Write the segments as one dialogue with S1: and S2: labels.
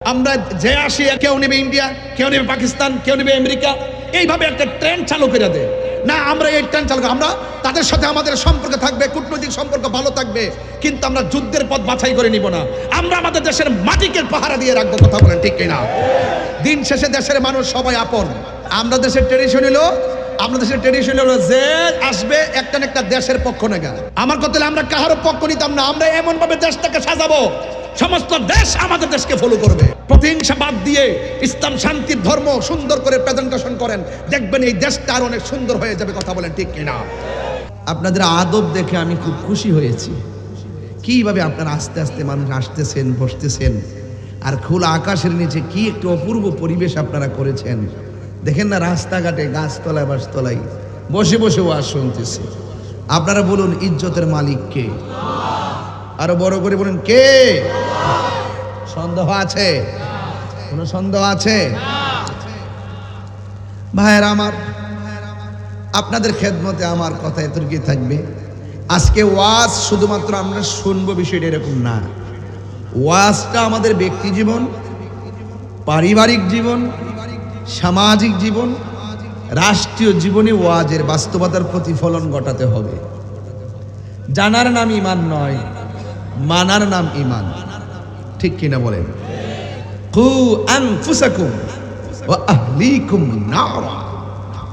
S1: আমরা যে আসি কেউ নেবে ইন্ডিয়া, কেউ নেবে পাকিস্তান, কেউ নেবে আমেরিকা, এইভাবে একটা ট্রেন চালু করে দেয়। না, আমরা এই ট্রেন চালু আমরা তাদের সাথে আমাদের সম্পর্ক থাকবে, কূটনৈতিক সম্পর্ক ভালো থাকবে, কিন্তু আমরা যুদ্ধের পথ বাছাই করে নিব না। আমরা আমাদের দেশের মাটিকে পাহারা দিয়ে রাখব, কথা বলেন ঠিক কিনা? দিন শেষে দেশের মানুষ সবাই আপন। আমরা দেশের ট্রেডিশন হলো আমরা দেশের ট্রেডিশন হলো যে আসবে একটা একটা দেশের পক্ষ নেগা আমার কথা আমরা কাহারও পক্ষ নিতাম না, আমরা এমন ভাবে দেশটাকে সাজাবো, সমস্ত দেশ আমাদের দেশকে ফলো করবে। প্রতিহিংসা বাদ দিয়ে ইসলাম, শান্তির ধর্ম সুন্দর করে প্রেজেন্টেশন করেন, দেখবেন এই দেশটা আর অনেক সুন্দর হয়ে যাবে কথা বলেন, ঠিক কিনা?
S2: আপনাদের আদব দেখে আমি খুব খুশি হয়েছি। কীভাবে আপনারা আস্তে আস্তে মানুষ আসতেছেন, বসতেছেন, আর খোলা আকাশের নিচে কি একটু অপূর্ব পরিবেশ আপনারা করেছেন। দেখেন না রাস্তাঘাটে গাছতলায় বাসতলায় বসে বসে ওয়াজ শুনতেছে। আপনারা বলুন, ইজ্জতের মালিক কে? আরও বড় করে বলুন, কে? সন্দেহ আছে? কোনো সন্দেহ আছে? ভাইয়ের আমার, আপনাদের খেদমতে আমার কথা এতটুকুই থাকবে। আজকে ওয়াজ শুধুমাত্র আমরা শুনব বিষয়টা এরকম না। ওয়াজটা আমাদের ব্যক্তি জীবন, পারিবারিক জীবন সামাজিক জীবন, রাষ্ট্রীয় জীবনে ওয়াজের বাস্তবতার প্রতিফলন ঘটাতে হবে। জানার নাম ইমান নয়, মানার নাম ইমান ঠিক কিনা বলেন?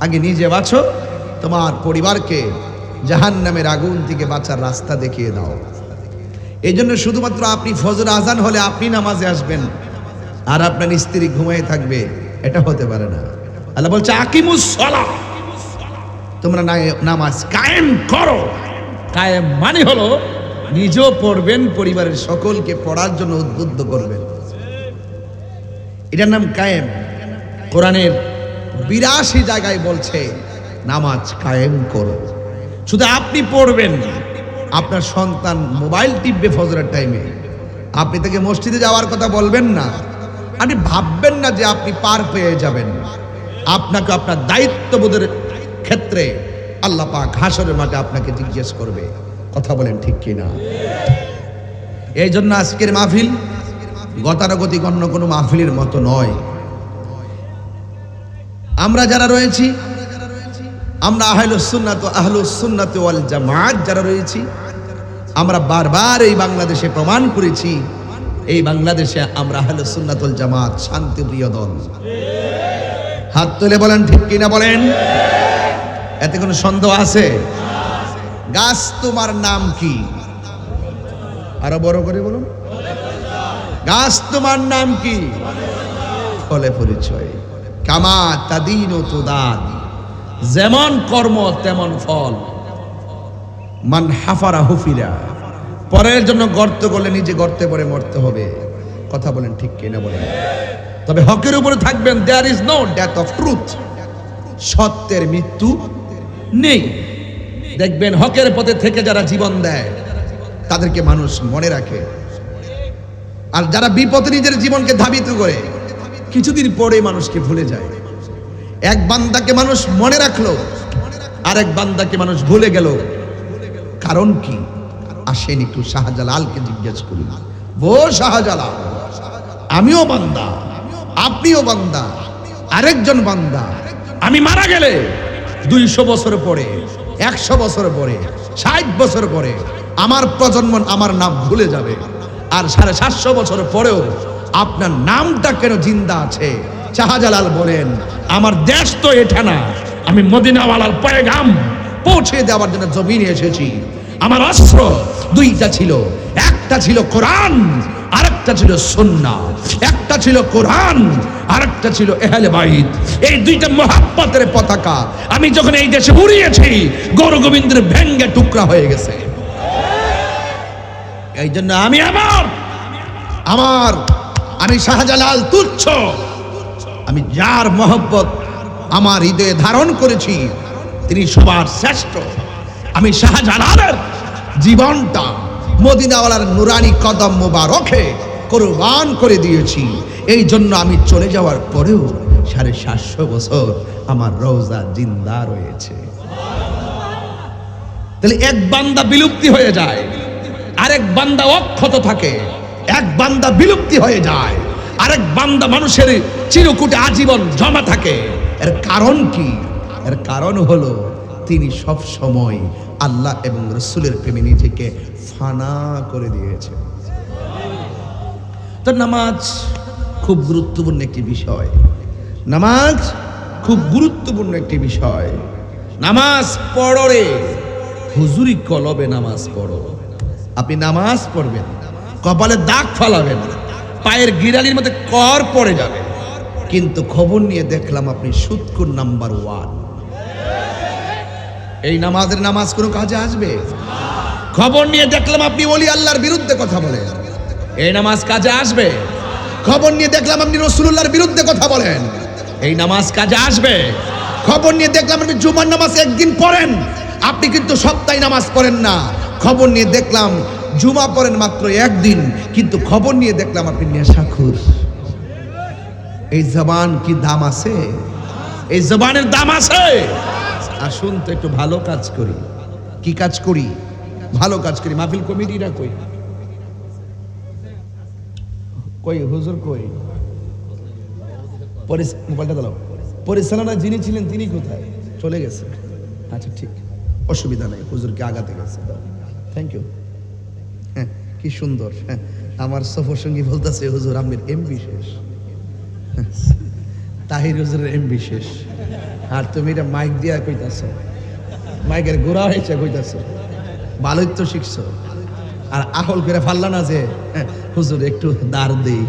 S2: আগে নিজে বাঁচো, তোমার পরিবারকে জাহান নামের আগুন থেকে বাঁচার রাস্তা দেখিয়ে দাও। এই জন্য শুধুমাত্র আপনি ফজর আজান হলে আপনি নামাজে আসবেন, আর আপনার স্ত্রী ঘুমিয়ে থাকবে। এটা হতে পারে না। আল্লাহ বলছে, আকিমুস সলা তোমরা নামাজ কায়েম করো। কায়েম মানে হলো নিজেও পড়বেন, পরিবারের সকলকে পড়ার জন্য উদ্বুদ্ধ করবেন। এটার নাম কায়েম। কোরআনের বিরাশি জায়গায় বলছে, নামাজ কায়েম করো। শুধু আপনি পড়বেন না, আপনার সন্তান মোবাইল টিপবে ফজরের টাইমে আপনি তাকে মসজিদে যাওয়ার কথা বলবেন না। আপনি ভাববেন না যে আপনি পার পেয়ে যাবেন। আপনাকে আপনার দায়িত্ববোধের ক্ষেত্রে আল্লাহ পাক হাসরের মাঠে আপনাকে জিজ্ঞেস করবে। কথা বলেন ঠিক কিনা? এই জন্য আজকের মাহফিল গতানুগতিক অন্য কোনো মাহফিলের মতো নয়। আমরা যারা রয়েছি, আমরা আহলুসুন্নাত আহলুসুন্নাত ওয়াল জামাত যারা রয়েছি, আমরা বারবার এই বাংলাদেশে প্রমাণ করেছি এই বাংলাদেশে আমরা আহলুসুন্নাত ওয়াল জামাত শান্তিপ্রিয় দল। হাত তুলে বলেন, ঠিক কিনা বলেন? এতে কোনো সন্দেহ আছে? গাছ তোমার নাম কি? আরও বড় করে বলুন। গাছ তোমার নাম কি? ফলে পরিচয়। কামা তাদিন ও তুদান। যেমন কর্ম, তেমন ফল। মান হাফারা হুফিরা পরের জন্য গর্ত করলে নিজে গর্তে পরে মরতে হবে। কথা বলেন ঠিক কিনা বলেন। তবে হকের উপরে থাকবেন there is no death of truth সত্যের মৃত্যু নেই। দেখবেন হকের পথে থেকে যারা জীবন দেয়, তাদেরকে মানুষ মনে রাখে। আর যারা বিপদে নিজের জীবনকে ধাবিত করে, কিছুদিন পরে মানুষকে ভুলে যায়। এক বান্দাকে মানুষ মনে রাখল আর এক বান্দাকে মানুষ ভুলে গেল। কারণ কি? আসেন, একটু শাহজালালকে জিজ্ঞেস করি। বো শাহজালাল, আমিও বান্দা, আপনিও বান্দা, আরেকজন বান্দা। আমি মারা গেলে দুইশো বছর পরে, একশো বছর পরে, ষাট বছর পরে আমার প্রজন্ম আমার নাম ভুলে যাবে। আর সাড়ে সাতশো বছর পরেও আপনার নামটা কেন জিন্দা আছে? শাহজালাল বলেন, আমার দেশ তো এটা না। আমি মদিনাওয়ালার পয়গাম পৌঁছে দেওয়ার জন্য জমিনে এসেছি। আমার অস্ত্র দুইটা ছিল। একটা ছিল কোরআন, আরেকটা ছিল সুন্না। একটা ছিল কোরআন, আরেকটা ছিল এহলে বাইত। এই দুইটা মহাব্বতের পতাকা আমি যখন এই দেশে উড়িয়েছি গৌর গোবিন্দের ভেঙ্গে টুকরা হয়ে গেছে। এই জন্য আমি আমার আমার, আমি শাহজালাল তুচ্ছ। আমি যার মহব্বত আমার হৃদয়ে ধারণ করেছি, তিনি সবার শ্রেষ্ঠ। আমি শাহজালালের জীবনটা মদিনাওয়ালার নুরানি কদম মোবারকে কোরবান করে দিয়েছি। এই জন্য আমি চলে যাওয়ার পরেও সাড়ে সাতশো বছর আমার রোজা জিন্দা রয়েছে। তাহলে এক বান্দা বিলুপ্তি হয়ে যায়, আরেক বান্দা অক্ষত থাকে, এক বান্দা বিলুপ্তি হয়ে যায়,
S1: আরেক বান্দা মানুষের চিরকুটে আজীবন জমা থাকে।
S2: এর কারণ কি? এর কারণ হলো তিনি সব সময় আল্লাহ এবং রসুলের প্রেমে নিজেকে ফানা করে দিয়েছেন তো নামাজ খুব গুরুত্বপূর্ণ একটি বিষয়। নামাজ খুব গুরুত্বপূর্ণ একটি বিষয়। নামাজ পড়ো রে হুজুরি কলবে নামাজ পড়ো। আপনি নামাজ পড়বেন, কপালে দাগ ফালাবেন, পায়ের গিরালির মধ্যে কর পড়ে যাবে। কিন্তু খবর নিয়ে দেখলাম আপনি সুৎকুর নাম্বার ওয়ান। এই নামাজের নামাজ কোনো কাজে আসবে? খবর নিয়ে দেখলাম আপনি ওলি আল্লাহর বিরুদ্ধে কথা বলেন। এই নামাজ কাজে আসবে? খবর নিয়ে দেখলাম আপনি রসুল্লাহর বিরুদ্ধে কথা বলেন। এই নামাজ কাজে আসবে? খবর নিয়ে দেখলাম আপনি জুমার নামাজ একদিন পড়েন। আপনি কিন্তু সপ্তাহে নামাজ পড়েন না। খবর নিয়ে দেখলাম জুমা পড়েন মাত্র একদিন, কিন্তু খবর নিয়ে দেখলাম আপনি নেশাখুর। এই জবান কি দাম আছে? এই জবানের দাম আছে? আসুন তো একটু ভালো কাজ করি। কি কাজ করি? ভালো কাজ করি। মাহফিল কমিটিরা কই? কই, হুজুর কই? মোবাইলটা দাও। পরিচালনা যিনি ছিলেন, তিনি কোথায়? চলে গেছে। আচ্ছা ঠিক। অসুবিধা নেই, হুজুরকে আগাতে গেছে। থ্যাংক ইউ হ্যাঁ কি সুন্দর। হ্যাঁ আমার সফর সঙ্গী বলতেছে, হুজুর, আমের এম বিশেষ তাহির হুজুরের এম বিশেষ আর তুমি এটা মাইক দিয়া কইতাছ। মাইকের গোড়া হয়েছে কইতাছ। ভালোই তো শিখছো। আর আহল করে ফাল্লা না যে, হুজুর একটু দাঁড় দেই।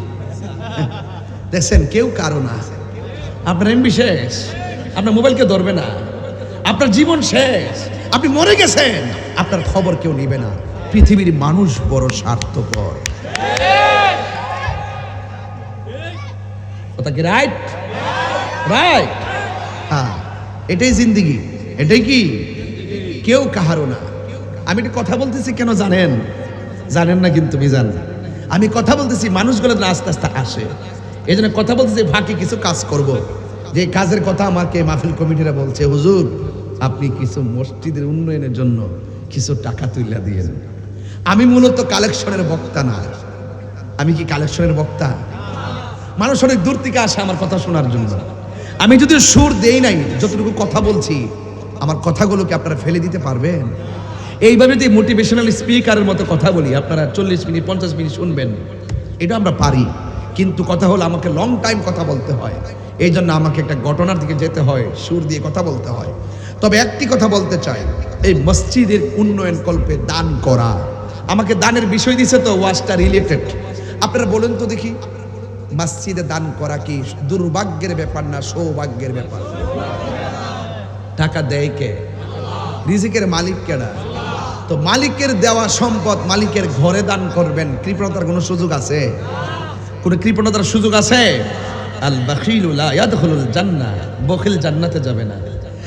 S2: দেখছেন, কেউ কারও না আপনার এম বিশেষ আপনার মোবাইলকে ধরবে না। আপনার জীবন শেষ। আপনি মরে গেছেন। আপনার খবর কেউ নিবে না। পৃথিবীর মানুষ বড় স্বার্থপর।
S1: কথা কি রাইট রাইট
S2: হ্যাঁ এটাই জিন্দিগি। এটাই কি? কেউ কাহারও না। আমি একটা কথা বলতেছি, কেন জানেন? জানেন না কিন্তু তুমি মিজান। আমি কথা বলতেছি, মানুষগুলো আস্তে আস্তে আসে এই জন্য কথা বলতেছি ফাঁকে কিছু কাজ করব। যে কাজের কথা আমাকে মাহফিল কমিটিরা বলছে, হুজুর, আপনি কিছু মসজিদের উন্নয়নের জন্য কিছু টাকা তুলে দিয়েন। আমি মূলত কালেকশনের বক্তা না। আমি কি কালেকশনের বক্তা? মানুষ অনেক দূর থেকে আসে আমার কথা শোনার জন্য। আমি যদি সুর দেই নাই, যতটুকু কথা বলছি, আমার কথাগুলোকে আপনারা ফেলে দিতে পারবেন? এইভাবে যদি মোটিভেশনাল স্পিকারের মতো কথা বলি, আপনারা চল্লিশ মিনিট, পঞ্চাশ মিনিট শুনবেন। এটা আমরা পারি, কিন্তু কথা হলো আমাকে লং টাইম কথা বলতে হয়। এই জন্য আমাকে একটা ঘটনার দিকে যেতে হয়, সুর দিয়ে কথা বলতে হয়। তবে একটি কথা বলতে চাই, এই মসজিদের উন্নয়ন কল্পে দান করা। আমাকে দানের বিষয় দিছে তো ওয়াজটা রিলেটেড আপনারা বলুন তো দেখি। মসজিদে দান করা কি দুর্ভাগ্যের ব্যাপার না সৌভাগ্যের ব্যাপার? টাকা দেয় কে? রিজিকের মালিক কেনা তো মালিকের দেওয়া সম্পদ মালিকের ঘরে দান করবেন। কৃপণতার কোনো সুযোগ আছে? কোনো কৃপণতার সুযোগ আছে? আল বাকিল জান্না বখিল জান্নাতে যাবে না।